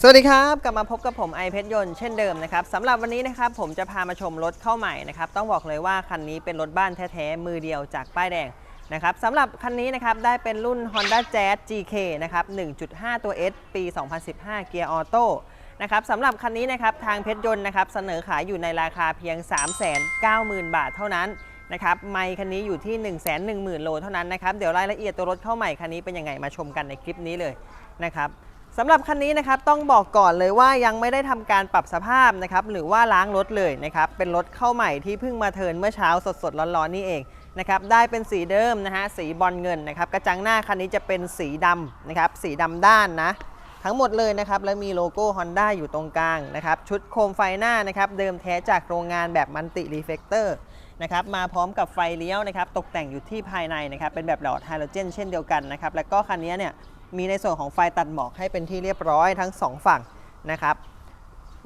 สวัสดีครับกลับมาพบกับผมไอเพชรยนต์เช่นเดิมนะครับสำหรับวันนี้นะครับผมจะพามาชมรถเข้าใหม่นะครับต้องบอกเลยว่าคันนี้เป็นรถบ้านแท้ๆมือเดียวจากป้ายแดงนะครับสำหรับคันนี้นะครับได้เป็นรุ่น Honda Jazz GK นะครับ 1.5 ตัว S ปี 2015 เกียร์ออโต้นะครับสำหรับคันนี้นะครับทางเพชรยนต์นะครับเสนอขายอยู่ในราคาเพียง 390,000 บาทเท่านั้นนะครับไมค์คันนี้อยู่ที่ 110,000 โลเท่านั้นนะครับเดี๋ยวรายละเอียดตัวรถเข้าใหม่คันนี้เป็นยังไงมาชมกันในคลิปนี้เลยนะครับ สำหรับคันนี้นะครับต้องบอกก่อนเลยว่ายังไม่ได้ทำการปรับสภาพนะครับหรือว่าล้างรถเลยนะครับเป็นรถเข้าใหม่ที่เพิ่งมาเทินเมื่อเช้าสดๆร้อนๆนี่เองนะครับได้เป็นสีเดิมนะฮะสีบอลเงินนะครับกระจังหน้าคันนี้จะเป็นสีดำนะครับสีดำด้านนะทั้งหมดเลยนะครับแล้วมีโลโก้ Honda อยู่ตรงกลางนะครับชุดโคมไฟหน้านะครับเดิมแท้จากโรงงานแบบมันติรีเฟกเตอร์นะครับมาพร้อมกับไฟเลี้ยวนะครับตกแต่งอยู่ที่ภายในนะครับเป็นแบบหลอดไฮโดรเจนเช่นเดียวกันนะครับแล้วก็คันนี้เนี่ย มีในส่วนของไฟตัดหมอกให้เป็นที่เรียบร้อยทั้ง 2 ฝั่งนะครับ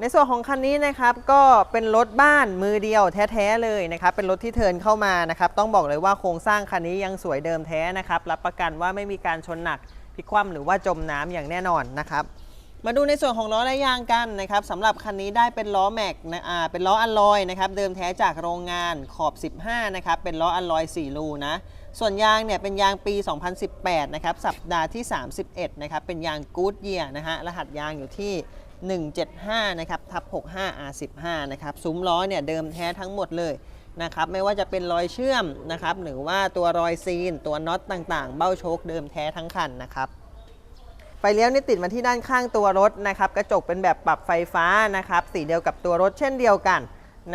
ในส่วนของคันนี้นะครับก็เป็นรถบ้านมือเดียวแท้ๆเลยนะครับเป็นรถที่เทินเข้ามานะครับต้องบอกเลยว่าโครงสร้างคันนี้ยังสวยเดิมแท้นะครับรับประกันว่าไม่มีการชนหนักพลิกคว่ำหรือว่าจมน้ำอย่างแน่นอนนะครับ มาดูในส่วนของล้อและยางกันนะครับสำหรับคันนี้ได้เป็นล้อแม็กนะอ่าเป็นล้ออัลลอยนะครับเดิมแท้จากโรงงานขอบ 15 นะครับเป็นล้ออัลลอย 4 รูนะส่วนยางเนี่ยเป็นยางปี 2018 นะครับสัปดาห์ที่ 31 นะครับเป็นยางกู๊ดเยียนะฮะรหัสยางอยู่ที่ 175 นะครับทับ 65 R15 นะครับซุ้มล้อเนี่ยเดิมแท้ทั้งหมดเลยนะครับไม่ว่าจะเป็นรอยเชื่อมนะครับหรือว่าตัวรอยซีน ตัวน็อตต่างๆ เบ้าโชคเดิมแท้ทั้งคันนะครับ ไฟเลี้ยวนี่ติดมาที่ด้านข้างตัวรถนะครับ กระจกเป็นแบบปรับไฟฟ้านะครับ สีเดียวกับตัวรถเช่นเดียวกัน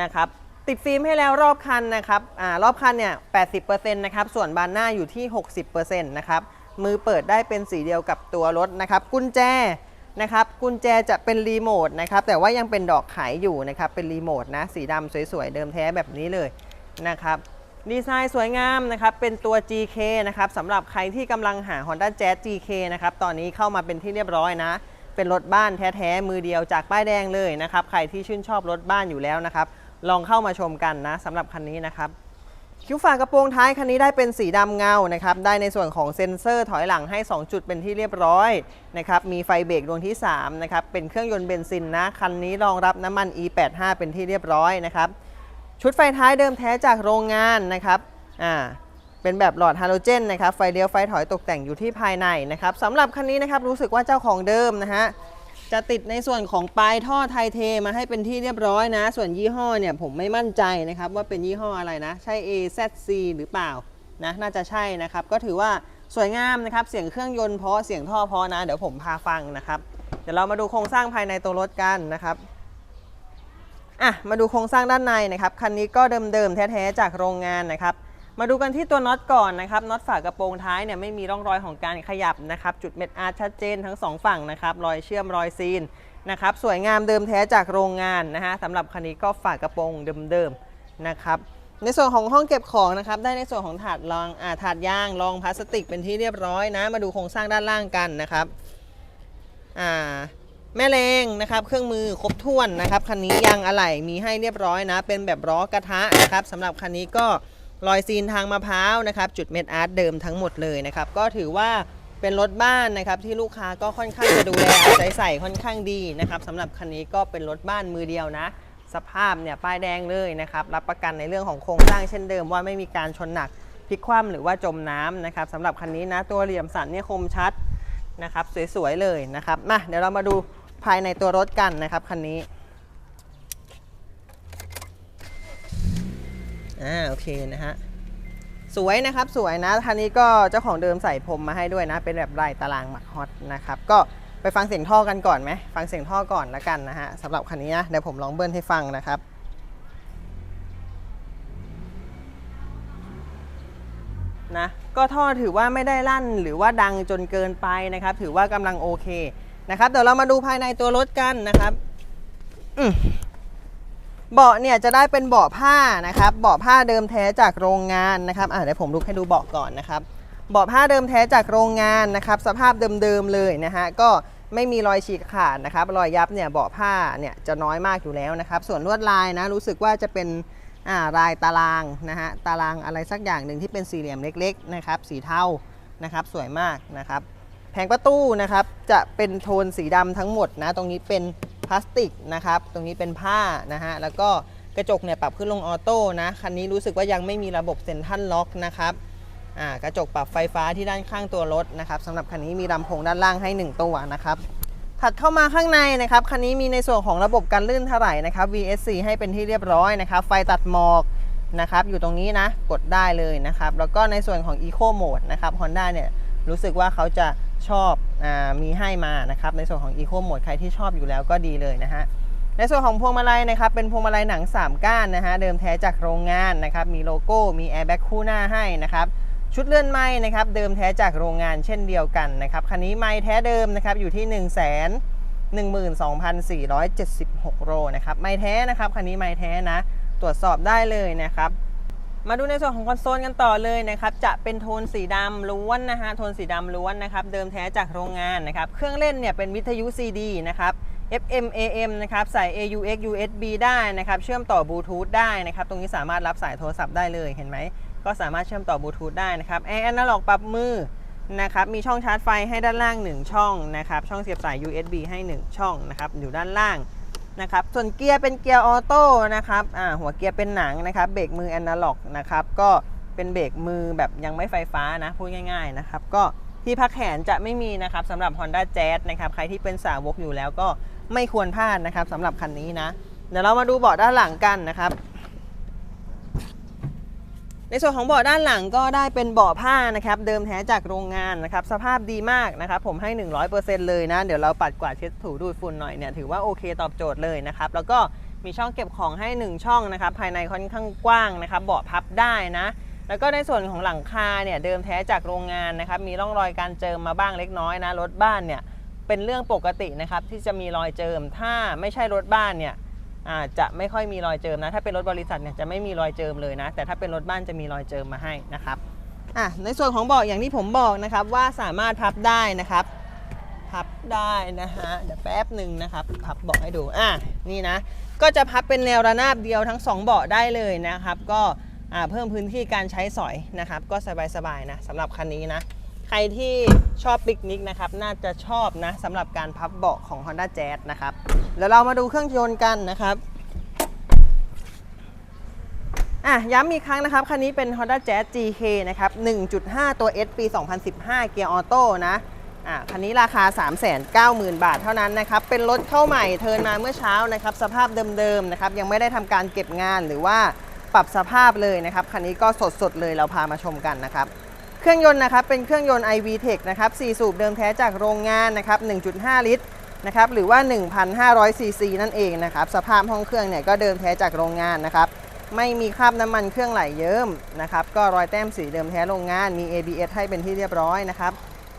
นะครับติดฟิล์มให้แล้วรอบคันนะครับอารอบคันเนี่ย 80%นะครับ ส่วนบานหน้าอยู่ที่ 60%นะครับ มือเปิดได้เป็นสีเดียวกับตัวรถนะครับ กุญแจนะครับ กุญแจจะเป็นรีโมทนะครับ แต่ว่ายังเป็นดอกไขอยู่นะครับ เป็นรีโมทนะ สีดำสวยๆ เดิมแท้แบบนี้เลยนะครับ ดีไซน์สวยงามนะครับ เป็นตัว GK นะครับสำหรับใครที่กำลังหา Honda Jazz GK นะครับ ตอนนี้เข้ามาเป็นที่เรียบร้อยนะ เป็นรถบ้านแท้ๆ มือเดียวจากป้ายแดงเลยนะครับ ใครที่ชื่นชอบรถบ้านอยู่แล้วนะครับ ลองเข้ามาชมกันนะสำหรับคันนี้นะครับ คิ้วฝากระโปรงท้ายคันนี้ได้เป็นสีดำเงานะครับ ได้ในส่วนของเซ็นเซอร์ถอยหลังให้ 2 จุดเป็นที่เรียบร้อยนะครับ มีไฟเบรกดวงที่3นะครับ เป็นเครื่องยนต์เบนซินนะ คันนี้รองรับน้ำมัน E85 เป็นที่เรียบร้อยนะครับ ชุดไฟท้ายเดิมแท้จากโรงงานนะครับอ่าเป็นแบบหลอดฮาโลเจนนะครับไฟเลี้ยวไฟถอยตกแต่งอยู่ที่ภายในนะครับสำหรับคันนี้นะครับรู้สึกว่าเจ้าของเดิมนะฮะจะติดในส่วนของปลายท่อไทเทมาให้เป็นที่เรียบร้อยนะ ส่วนยี่ห้อเนี่ยผมไม่มั่นใจนะครับว่าเป็นยี่ห้ออะไรนะ ใช่ AZC หรือเปล่านะน่าจะใช่นะครับ ก็ถือว่าสวยงามนะครับ เสียงเครื่องยนต์เพาะเสียงท่อเพาะนะ เดี๋ยวผมพาฟังนะครับ เดี๋ยวเรามาดูโครงสร้างภายในตัวรถกันนะครับ อะมาดูโครงสร้างด้านในนะครับคันนี้ก็เดิมๆแท้ๆจากโรงงานนะครับมาดูกันที่ตัวน็อตก่อนนะครับน็อตฝากระโปรงท้ายเนี่ยไม่มีร่องรอยของการขยับนะครับจุดเม็ดอาร์ชัดเจนทั้งสองฝั่งนะครับรอยเชื่อมรอยซีนนะครับสวยงามเดิมแท้จากโรงงานนะฮะสำหรับคันนี้ก็ฝากระโปรงเดิมๆนะครับในส่วนของห้องเก็บของนะครับได้ในส่วนของถาดรองอ่าถาดย่างรองพลาสติกเป็นที่เรียบร้อยนะ มาดูโครงสร้างด้านล่างกันนะครับอ่า แม่แรงนะครับ เครื่องมือครบถ้วนนะครับ คันนี้ยางอะไหล่มีให้เรียบร้อยนะ เป็นแบบล้อกระทะนะครับสำหรับคันนี้ก็รอยซีนทางมะพร้าวนะครับ จุดเม็ดอาร์ตเดิมทั้งหมดเลยนะครับ ก็ถือว่าเป็นรถบ้านนะครับที่ลูกค้าก็ค่อนข้างจะดูแลใจใส่ค่อนข้างดีนะครับสำหรับคันนี้ก็เป็นรถบ้านมือเดียวนะ สภาพเนี่ยป้ายแดงเลยนะครับ รับประกันในเรื่องของโครงสร้างเช่นเดิมว่าไม่มีการชนหนักพลิกคว่ำหรือว่าจมน้ำนะครับสำหรับคันนี้นะตัวเหลี่ยมสันเนี่ยคมชัดนะครับ สวยๆเลยนะครับมาเดี๋ยวเรามาดู ภายในตัวรถกันนะครับคันนี้อ่าโอเคนะฮะสวยนะครับสวยนะคันนี้ก็เจ้าของเดิมใส่พรมมาให้ด้วยนะ เป็นแบบลายตารางหมักฮอตนะครับก็ไปฟังเสียงท่อกันก่อนไหมฟังเสียงท่อก่อนละกันนะฮะสำหรับคันนี้นะเดี๋ยวผมลองเบิ้ลให้ฟังนะครับนะก็ท่อถือว่าไม่ได้ลั่นหรือว่าดังจนเกินไปนะครับ ถือว่ากำลังโอเค นะครับ เดี๋ยวเรามาดูภายในตัวรถกันนะครับเบาะเนี่ยจะได้เป็นเบาะผ้านะครับ เบาะผ้าเดิมแท้จากโรงงานนะครับอะเดี๋ยวผมลุกให้ดูเบาะก่อนนะครับ เบาะผ้าเดิมแท้จากโรงงานนะครับ สภาพเดิมๆเลยนะฮะก็ไม่มีรอยฉีกขาดนะครับ รอยยับเนี่ยเบาะผ้าเนี่ยจะน้อยมากอยู่แล้วนะครับ ส่วนลวดลายนะรู้สึกว่าจะเป็นอ่าลายตารางนะฮะตารางอะไรสักอย่างหนึ่งที่เป็นสี่เหลี่ยมเล็ก ๆ นะครับ สีเทานะครับ สวยมากนะครับ แผงประตูนะครับจะเป็นโทนสีดำทั้งหมดนะ ตรงนี้เป็นพลาสติกนะครับ ตรงนี้เป็นผ้านะฮะ แล้วก็กระจกเนี่ยปรับขึ้นลงออโต้นะ คันนี้รู้สึกว่ายังไม่มีระบบเซ็นทรัลล็อกนะครับ อ่ากระจกปรับไฟฟ้าที่ด้านข้างตัวรถนะครับสำหรับคันนี้มีลำโพงด้านล่างให้ 1 ตัวนะครับ ถัดเข้ามาข้างในนะครับ คันนี้มีในส่วนของระบบการลื่นถลายนะครับ VSC ให้เป็นที่เรียบร้อยนะครับ ไฟตัดหมอกนะครับ อยู่ตรงนี้นะ กดได้เลยนะครับ แล้วก็ในส่วนของ Eco Mode นะครับ Honda เนี่ยรู้สึกว่าเขาจะ ชอบอมีให้มานะครับในส่วนของ Eco Mode ใครที่ชอบอยู่แล้วก็ดีเลยนะฮะในส่วนของพวงมาลัยนะครับเป็นพวงมาลัยหนัง 3 ก้านนะฮะเดิมแท้จากโรงงานนะครับมีโลโก้มีแอร์แบ็กคู่หน้าให้นะครับชุดเลื่อนไม้นะครับเดิมแท้จากโรงงานเช่นเดียวกันนะครับคันนี้ไม้แท้เดิมนะครับอยู่ที่1 1 2 4 7 6โลนะครับไม้แท้นะครับคันนี้ไม้แท้นะตรวจสอบได้เลยนะครับ มาดูในส่วนของคอนโซลกันต่อเลยนะครับ จะเป็นโทนสีดำล้วนนะฮะ โทนสีดำล้วนนะครับ เดิมแท้จากโรงงานนะครับ เครื่องเล่นเนี่ยเป็นวิทยุ CD นะครับ FM AM นะครับใส่ AUX USB ได้นะครับ เชื่อมต่อบลูทูธได้นะครับ ตรงนี้สามารถรับสายโทรศัพท์ได้เลยเห็นไหม ก็สามารถเชื่อมต่อบลูทูธได้นะครับแอร์แอนาล็อกปรับมือนะครับ มีช่องชาร์จไฟให้ด้านล่าง 1 ช่องนะครับ ช่องเสียบสาย USB ให้ 1 ช่องนะครับ อยู่ด้านล่าง นะครับส่วนเกียร์เป็นเกียร์ออโต้นะครับอ่าหัวเกียร์เป็นหนังนะครับเบรกมือแอนาล็อกนะครับก็เป็นเบรกมือแบบยังไม่ไฟฟ้านะพูดง่ายๆนะครับก็ที่พักแขนจะไม่มีนะครับสำหรับ Honda Jazz นะครับใครที่เป็นสาวกอยู่แล้วก็ไม่ควรพลาดนะครับสำหรับคันนี้นะ เดี๋ยวเรามาดูเบาะด้านหลังกันนะครับ ในส่วนของเบาะด้านหลังก็ได้เป็นเบาะผ้านะครับเดิมแท้จากโรงงานนะครับสภาพดีมากนะครับผมให้ 100%เลยนะ เดี๋ยวเราปัดกวาดเช็ดถูดูดฝุ่นหน่อยเนี่ยถือว่าโอเคตอบโจทย์เลยนะครับแล้วก็มีช่องเก็บของให้ 1 ช่องนะครับภายในค่อนข้างกว้างนะครับเบาะพับได้นะ แล้วก็ในส่วนของหลังคาเนี่ยเดิมแท้จากโรงงานนะครับมีร่องรอยการเจิมมาบ้างเล็กน้อยนะรถบ้านเนี่ยเป็นเรื่องปกตินะครับที่จะมีรอยเจิมถ้าไม่ใช่รถบ้านเนี่ย จจะไม่ค่อยมีรอยเจิมนะ ถ้าเป็นรถบริษัทเนี่ยจะไม่มีรอยเจิมเลยนะ แต่ถ้าเป็นรถบ้านจะมีรอยเจิมมาให้นะครับอะในส่วนของเบาะอย่างที่ผมบอกนะครับว่าสามารถพับได้นะครับ พับได้นะฮะเดี๋ยวแป๊บหนึ่งนะครับ พับเบาะให้ดูอะนี่นะ ก็จะพับเป็นแนวระนาบเดียวทั้งสองเบาะได้เลยนะครับ ก็เพิ่มพื้นที่การใช้สอยนะครับ ก็สบายๆนะสำหรับคันนี้นะ ใครที่ชอบปิกนิกนะครับ น่าจะชอบนะสำหรับการพับเบาะของ Honda Jazz นะครับ เดี๋ยวเรามาดูเครื่องยนต์กันนะครับอะย้ำอีกครั้งนะครับ คันนี้เป็น Honda Jazz GK นะครับ 1.5 ตัว S ปี 2015 เกียร์ออโต้นะอะคันนี้ราคา 390,000 บาทเท่านั้นนะครับ เป็นรถเข้าใหม่เทิร์นมาเมื่อเช้านะครับ สภาพเดิมๆนะครับ ยังไม่ได้ทำการเก็บงานหรือว่าปรับสภาพเลยนะครับ คันนี้ก็สดๆเลยเราพามาชมกันนะครับ เครื่องยนต์นะครับเป็นเครื่องยนต์ iVTEC นะครับ4สูบเดิมแท้จากโรงงานนะครับ 1.5 ลิตรนะครับหรือว่า 1,500 ซีซีนั่นเองนะครับสภาพห้องเครื่องเนี่ยก็เดิมแท้จากโรงงานนะครับไม่มีคราบน้ำมันเครื่องไหลเยิ้มนะครับก็รอยแต้มสีเดิมแท้โรงงานมี ABS ให้เป็นที่เรียบร้อยนะครับ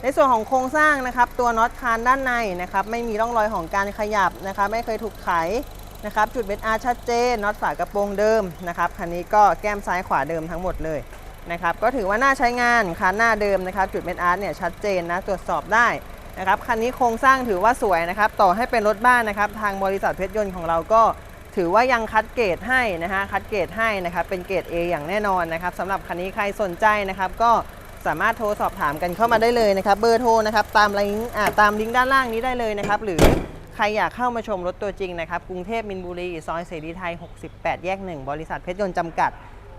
ในส่วนของโครงสร้างนะครับตัวน็อตคานด้านในนะครับไม่มีร่องรอยของการขยับนะครับไม่เคยถูกไขนะครับจุดเบ็ดอาชัดเจนน็อตฝากระโปรงเดิมนะครับคันนี้ก็แก้มซ้ายขวาเดิมทั้งหมดเลย นะครับก็ถือว่าน่าใช้งานคานหน้าเดิมนะครับจุดเบ็ดอาร์ตเนี่ยชัดเจนนะตรวจสอบได้นะครับคันนี้โครงสร้างถือว่าสวยนะครับต่อให้เป็นรถบ้านนะครับทางบริษัทเพชรยนต์ของเราก็ถือว่ายังคัดเกรดให้นะฮะคัดเกรดให้นะครับเป็นเกรด A อย่างแน่นอนนะครับสำหรับคันนี้ใครสนใจนะครับก็สามารถโทรสอบถามกันเข้ามาได้เลยนะครับเบอร์โทรนะครับตามลิงก์ตามลิงก์ด้านล่างนี้ได้เลยนะครับหรือใครอยากเข้ามาชมรถตัวจริงนะครับกรุงเทพมินบุรีซอยเสรีไทย 68 แยก 1 บริษัทเพชรยนต์จำกัด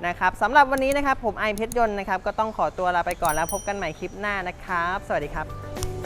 นะครับสำหรับวันนี้นะครับผมไอเพชรยนต์นะครับก็ต้องขอตัวลาไปก่อนแล้วพบกันใหม่คลิปหน้านะครับ สวัสดีครับ